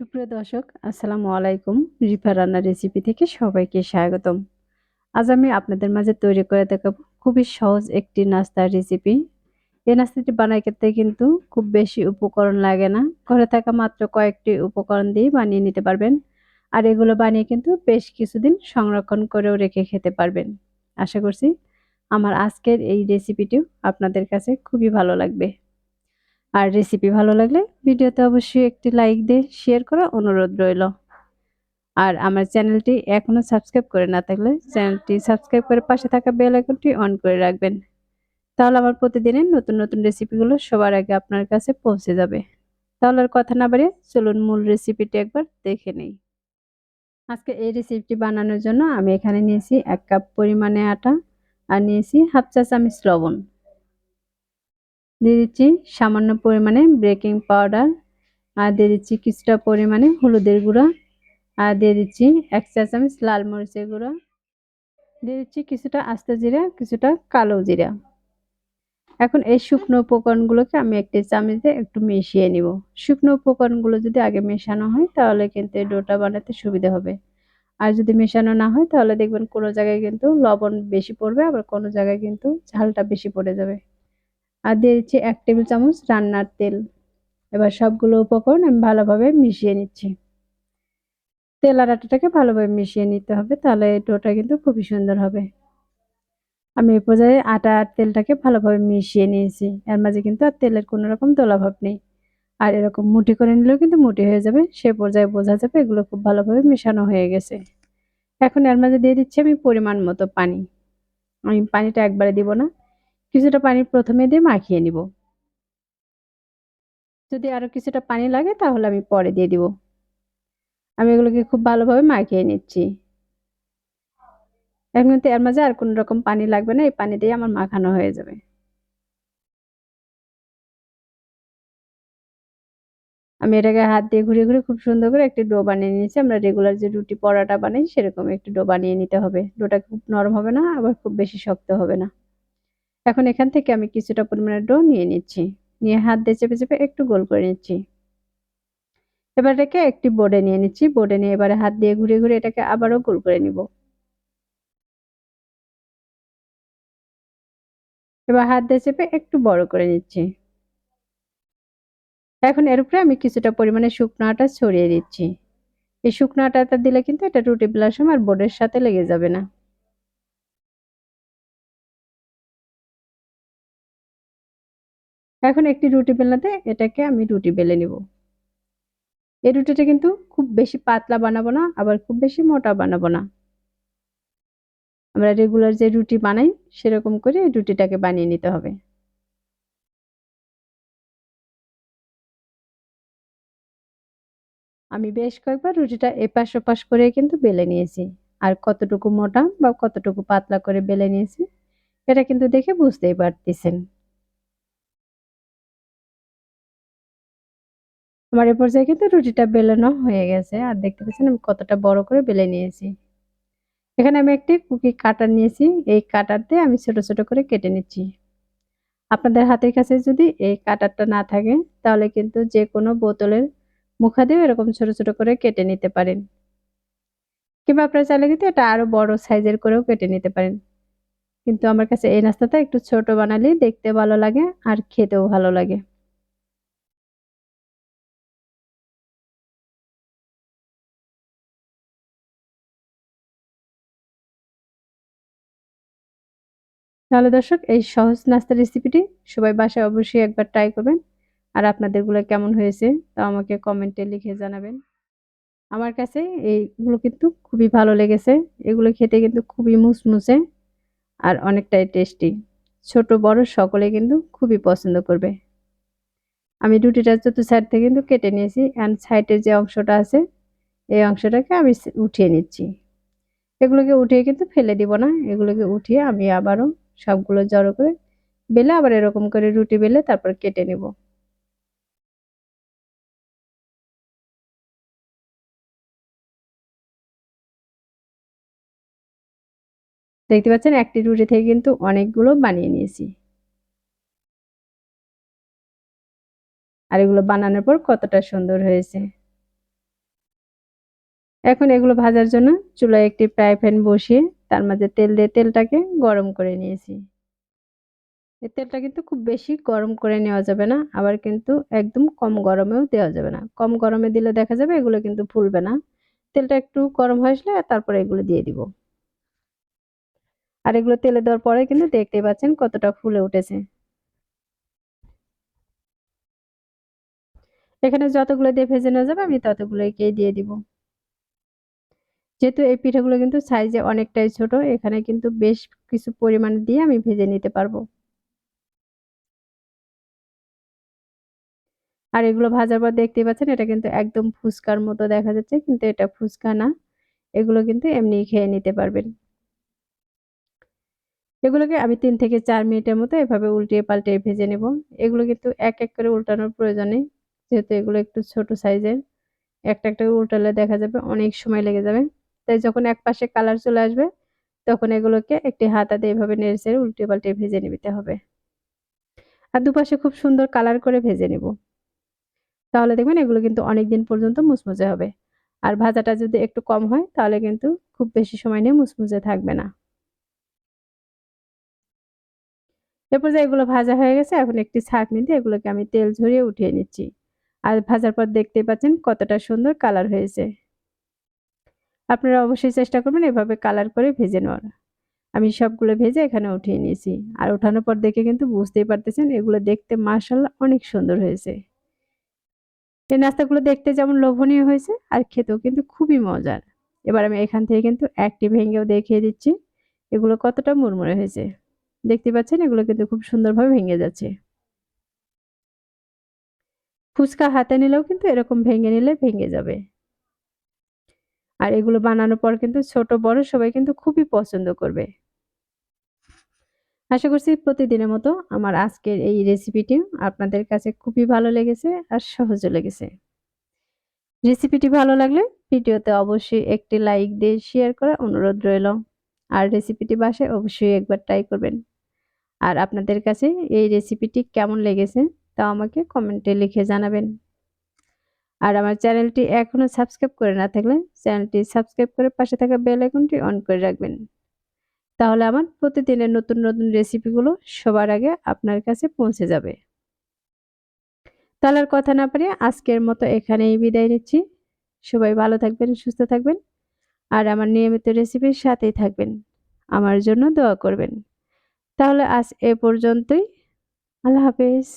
সুপ্রিয় দর্শক, আসসালামু আলাইকুম। রিফা রান্নার রেসিপি থেকে সবাইকে স্বাগতম। আজ আমি আপনাদের মাঝে তৈরি করে দেখাবো খুবই সহজ একটি নাস্তার রেসিপি এই নাস্তাটি বানাই বানাইতে কিন্তু খুব বেশি উপকরণ লাগে না। ঘরে থাকা মাত্র কয়েকটি উপকরণ দিয়ে বানিয়ে নিতে পারবেন। আর এগুলো বানিয়ে কিন্তু বেশ কিছুদিন সংরক্ষণ করেও রেখে খেতে পারবেন। আশা করছি আমার আজকের এই রেসিপিটিও আপনাদের কাছে খুবই ভালো লাগবে। আর রেসিপি ভালো লাগলে ভিডিওতে অবশ্যই একটি লাইক দিয়ে শেয়ার করা অনুরোধ রইল। আর আমার চ্যানেলটি এখনও সাবস্ক্রাইব করে না থাকলে চ্যানেলটি সাবস্ক্রাইব করে পাশে থাকা বেল আইকনটি অন করে রাখবেন। তাহলে আমার প্রতিদিনের নতুন নতুন রেসিপিগুলো সবার আগে আপনার কাছে পৌঁছে যাবে। তাহলে আর কথা না বাড়িয়ে চলুন মূল রেসিপিটি একবার দেখে নেই। আজকে এই রেসিপিটি বানানোর জন্য আমি এখানে নিয়েছি এক কাপ পরিমাণে আটা আর নিয়েছি হাফ চা চামচ লবণ। দিয়ে দিচ্ছি সামান্য পরিমাণে বেকিং পাউডার আর দিয়ে দিচ্ছি কিছুটা পরিমাণে হলুদের গুঁড়া, আর দিয়ে দিচ্ছি এক চা চামচ লাল মরিচের গুঁড়া, দিয়ে দিচ্ছি কিছুটা আস্ত জিরা, কিছুটা কালো জিরা। এখন এই শুকনো উপকরণগুলোকে আমি একটি চামচে একটু মিশিয়ে নিব। শুকনো উপকরণগুলো যদি আগে মেশানো হয়, তাহলে কিন্তু এই ডোটা বানাতে সুবিধা হবে। আর যদি মেশানো না হয়, তাহলে দেখবেন কোনো জায়গায় কিন্তু লবণ বেশি পড়বে, আবার কোনো জায়গায় কিন্তু ঝালটা বেশি পড়ে যাবে। আর দিয়ে দিচ্ছি এক টেবিল চামচ রান্নার তেল। এবার সবগুলো উপকরণ আমি ভালোভাবে মিশিয়ে নিচ্ছি। তেল আর আটাটাকে ভালোভাবে মিশিয়ে নিতে হবে, তাহলে ডোটা কিন্তু খুবই সুন্দর হবে। আমি এ পর্যায়ে আটা আর তেলটাকে ভালোভাবে মিশিয়ে নিয়েছি। এর মাঝে কিন্তু আর তেলের কোনো রকম দোলাভাব নেই। আর এরকম মুঠি করে নিলেও কিন্তু মুঠি হয়ে যাবে, সে পর্যায়ে বোঝা যাবে এগুলো খুব ভালোভাবে মেশানো হয়ে গেছে। এখন এর মাঝে দিয়ে দিচ্ছি আমি পরিমাণ মতো পানি। আমি পানিটা একবারে দিব না কিছুটা পানি প্রথমে দিয়ে মাখিয়ে নিব। যদি আরও কিছুটা পানি লাগে তাহলে আমি পরে দিয়ে দিব। আমি এগুলোকে খুব ভালোভাবে মাখিয়ে নিচ্ছি। এখন কিন্তু এর মাঝে আর কোনো রকম পানি লাগবে না, এই পানি দিয়ে আমার মাখানো হয়ে যাবে। আমি এটাকে হাত দিয়ে ঘুরে ঘুরে খুব সুন্দর করে একটি ডো বানিয়ে নিয়েছি। আমরা রেগুলার যে রুটি পরোটা বানাই সেরকম একটি ডো বানিয়ে নিতে হবে। ডোটা খুব নরম হবে না, আবার খুব বেশি শক্ত হবে না। এখন এখান থেকে আমি কিছুটা পরিমাণে ডো নিয়ে নিচ্ছি। নিয়ে হাত দিয়ে চেপে চেপে একটু গোল করে নিচ্ছি। এবার এটাকে একটি বোর্ডে নিয়ে নিচ্ছি। বোর্ডে নিয়ে এবারে হাত দিয়ে ঘুরে ঘুরে এটাকে আবারও গোল করে নিব। এবার হাত দিয়ে চেপে একটু বড় করে নিচ্ছি। এখন এর উপরে আমি কিছুটা পরিমাণে শুকনো আটা ছড়িয়ে দিচ্ছি। এই শুকনো আটাটা দিলে কিন্তু এটা রুটি বেলার সময় বোর্ডের সাথে লেগে যাবে না। এখন একটি রুটি বেলনাতে এটাকে আমি রুটি বেলে নিব। এই রুটিটা কিন্তু খুব বেশি পাতলা বানাবো না, আবার খুব বেশি মোটা বানাবো না। আমরা রেগুলার যে রুটি বানাই, সেরকম করে এই রুটিটাকে বানিয়ে নিতে হবে। আমি বেশ কয়েকবার রুটিটা এপাশ ওপাশ করে কিন্তু বেলে নিয়েছি। আর কতটুকু মোটা বা কতটুকু পাতলা করে বেলে নিয়েছি, এটা কিন্তু দেখে বুঝতেই পারতেছেন। আমার এ পর্যায়ে কিন্তু রুটিটা বেলানো হয়ে গেছে। আর দেখতে পাচ্ছেন আমি কতটা বড় করে বেলে নিয়েছি। এখানে আমি একটি কুকি কাটার নিয়েছি। এই কাটার দিয়ে আমি ছোট ছোট করে কেটে নিচ্ছি। আপনাদের হাতের কাছে যদি এই কাটারটা না থাকে, তাহলে কিন্তু যে কোনো বোতলের মুখা দিয়েও এরকম ছোট ছোট করে কেটে নিতে পারেন। কিংবা আপনারা চাইলে কিন্তু এটা আরও বড় সাইজের করেও কেটে নিতে পারেন। কিন্তু আমার কাছে এই নাস্তাটা একটু ছোট বানালেই দেখতে ভালো লাগে আর খেতেও ভালো লাগে। তাহলে দর্শক, এই সহজ নাস্তার রেসিপিটি সবাই বাসায় অবশ্যই একবার ট্রাই করবেন। আর আপনাদেরগুলো কেমন হয়েছে তা আমাকে কমেন্টে লিখে জানাবেন। আমার কাছে এইগুলো কিন্তু খুবই ভালো লেগেছে। এগুলো খেতে কিন্তু খুবই মুসমুসে আর অনেকটাই টেস্টি ছোট, বড় সকলে কিন্তু খুবই পছন্দ করবে। আমি রুটিটা চতুর্থ সাইড থেকে কিন্তু কেটে নিয়েছি অ্যান্ড সাইডের যে অংশটা আছে, এই অংশটাকে আমি উঠিয়ে নিচ্ছি। এগুলোকে উঠিয়ে কিন্তু ফেলে দিব না। এগুলোকে উঠিয়ে আমি আবারও সবগুলো জড়ো করে বেলে আবার এরকম করে রুটি বেলে তারপর কেটে নেব। দেখতে পাচ্ছেন একটি রুটি থেকে কিন্তু অনেকগুলো বানিয়ে নিয়েছি। আর এগুলো বানানোর পর কতটা সুন্দর হয়েছে। এখন এগুলো ভাজার জন্য চুলায় একটি ফ্রাই প্যান বসিয়ে তার মাঝে তেল দিয়ে তেলটাকে গরম করে নিয়েছি। এই তেলটা কিন্তু খুব বেশি গরম করে নেওয়া যাবে না, আবার কিন্তু একদম কম গরমেও দেওয়া যাবে না। কম গরমে দিলে দেখা যাবে এগুলো কিন্তু ফুলবে না। তেলটা একটু গরম হয়ে আসলে তারপরে এগুলো দিয়ে দিব। আর এগুলো তেলে দেওয়ার পরে কিন্তু দেখতেই পাচ্ছেন কতটা ফুলে উঠেছে। এখানে যতগুলো দিয়ে ভেজে নেওয়া যাবে আমি ততগুলোকে দিয়ে দিব। যেহেতু এই পিঠাগুলো কিন্তু সাইজে অনেকটাই ছোট, এখানে কিন্তু বেশ কিছু পরিমাণ দিয়ে আমি ভেজে নিতে পারব। আর এগুলো ভাজার পর দেখতেই পাচ্ছেন, এটা কিন্তু একদম ফুচকার মতো দেখা যাচ্ছে, কিন্তু এটা ফুচকা না। এগুলো কিন্তু এমনি খেয়ে নিতে পারবেন। এগুলোকে আমি তিন থেকে চার মিনিটের মতো এভাবে উল্টিয়ে পাল্টিয়ে ভেজে নেব। এগুলো কিন্তু এক এক করে উল্টানোর প্রয়োজন নেই যেহেতু এগুলো একটু ছোট সাইজের একটা একটা উল্টালে দেখা যাবে অনেক সময় লেগে যাবে। তাই যখন এক পাশে কালার চলে আসবে, তখন এগুলোকে একটি হাতাতে এভাবে নেড়ে চেড়ে উল্টে পাল্টে ভেজে নিতে হবে। আর দুপাশে খুব সুন্দর কালার করে ভেজে নেব। তাহলে দেখবেন এগুলো কিন্তু অনেক দিন পর্যন্ত মুচমুচে হবে। আর ভাজাটা যদি একটু কম হয়, তাহলে কিন্তু খুব বেশি সময় নিয়ে মুচমুচে থাকবে না। এরপর যে এগুলো ভাজা হয়ে গেছে, এখন একটি ছাঁকনি দিয়ে এগুলোকে আমি তেল ঝরিয়ে উঠিয়ে নিচ্ছি। আর ভাজার পর দেখতেই পাচ্ছেন কতটা সুন্দর কালার হয়েছে। আপনারা অবশ্যই চেষ্টা করবেন এভাবে কালার করে ভেজে নেওয়ার। আমি সবগুলো ভেজে এখানে উঠিয়ে নিয়েছি। আর ওঠানোর পর দেখে কিন্তু বুঝতেই পারতেছেন, এগুলো দেখতে মার্শাল্লাহ অনেক সুন্দর হয়েছে। এই নাস্তাগুলো দেখতে যেমন লোভনীয় হয়েছে, আর খেতেও কিন্তু খুবই মজার। এবার আমি এখান থেকে কিন্তু একটি ভেঙেও দেখিয়ে দিচ্ছি, এগুলো কতটা মুরমুরে হয়েছে। দেখতে পাচ্ছেন, এগুলো কিন্তু খুব সুন্দরভাবে ভেঙে যাচ্ছে। ফুচকা হাতে নিলেও কিন্তু এরকম ভেঙে নিলে ভেঙে যাবে। আর এগুলো বানানোর পর কিন্তু ছোট, বড় সবাই কিন্তু খুবই পছন্দ করবে। আশা করছি প্রতিদিনের মতো আমার আজকের এই রেসিপিটি আপনাদের কাছে খুবই ভালো লেগেছে আর সহজও লেগেছে। রেসিপিটি ভালো লাগলে ভিডিওতে অবশ্যই একটি লাইক দিয়ে শেয়ার করা অনুরোধ রইল। আর রেসিপিটি বাসায় অবশ্যই একবার ট্রাই করবেন। আর আপনাদের কাছে এই রেসিপিটি কেমন লেগেছে তা আমাকে কমেন্টে লিখে জানাবেন। আর আমার চ্যানেলটি এখনও সাবস্ক্রাইব করে না থাকলে চ্যানেলটি সাবস্ক্রাইব করে পাশে থাকা বেল আইকনটি অন করে রাখবেন। তাহলে আমার প্রতিদিনের নতুন নতুন রেসিপিগুলো সবার আগে আপনার কাছে পৌঁছে যাবে। তাহলে কথা না পারে আজকের মতো এখানেই বিদায় নিচ্ছি। সবাই ভালো থাকবেন, সুস্থ থাকবেন। আর আমার নিয়মিত রেসিপির সাথেই থাকবেন। আমার জন্য দোয়া করবেন। তাহলে আজ এ পর্যন্তই। আল্লাহ হাফেজ।